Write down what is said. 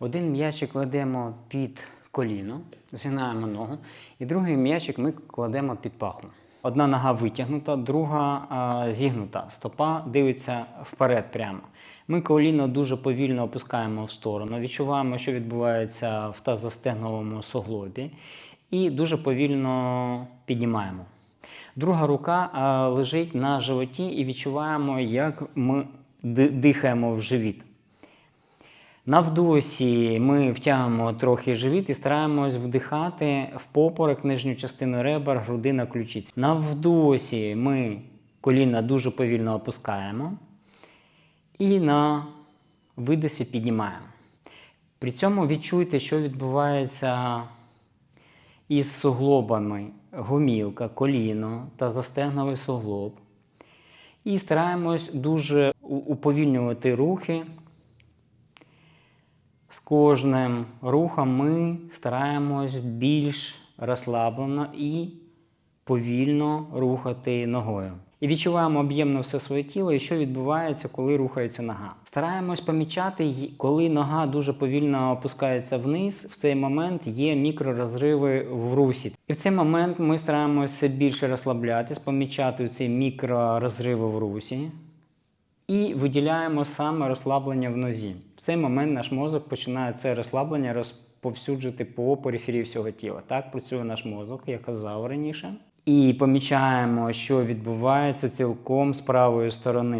Один м'ячик кладемо під коліно, згинаємо ногу, і другий м'ячик ми кладемо під паху. Одна нога витягнута, друга а, зігнута. Стопа дивиться вперед прямо. Ми коліно дуже повільно опускаємо в сторону, відчуваємо, що відбувається в тазостегновому суглобі, і дуже повільно піднімаємо. Друга рука а, лежить на животі і відчуваємо, як ми дихаємо в живіт. На вдосі ми втягуємо трохи живіт і стараємось вдихати в поперек, нижню частину ребер, грудина, ключиці. На вдосі ми коліна дуже повільно опускаємо і на видосі піднімаємо. При цьому відчуйте, що відбувається із суглобами гомілка, коліно та застегновий суглоб. І стараємось дуже уповільнювати рухи. Кожним рухом ми стараємось більш розслаблено і повільно рухати ногою. І відчуваємо об'ємно все своє тіло і що відбувається, коли рухається нога. Стараємось помічати, коли нога дуже повільно опускається вниз. В цей момент є мікророзриви в русі. І в цей момент ми стараємося більше розслаблятись, помічати ці мікророзриви в русі. І виділяємо саме розслаблення в нозі. В цей момент наш мозок починає це розслаблення розповсюджити по периферії всього тіла. Так працює наш мозок, я казав раніше. І помічаємо, що відбувається цілком з правої сторони.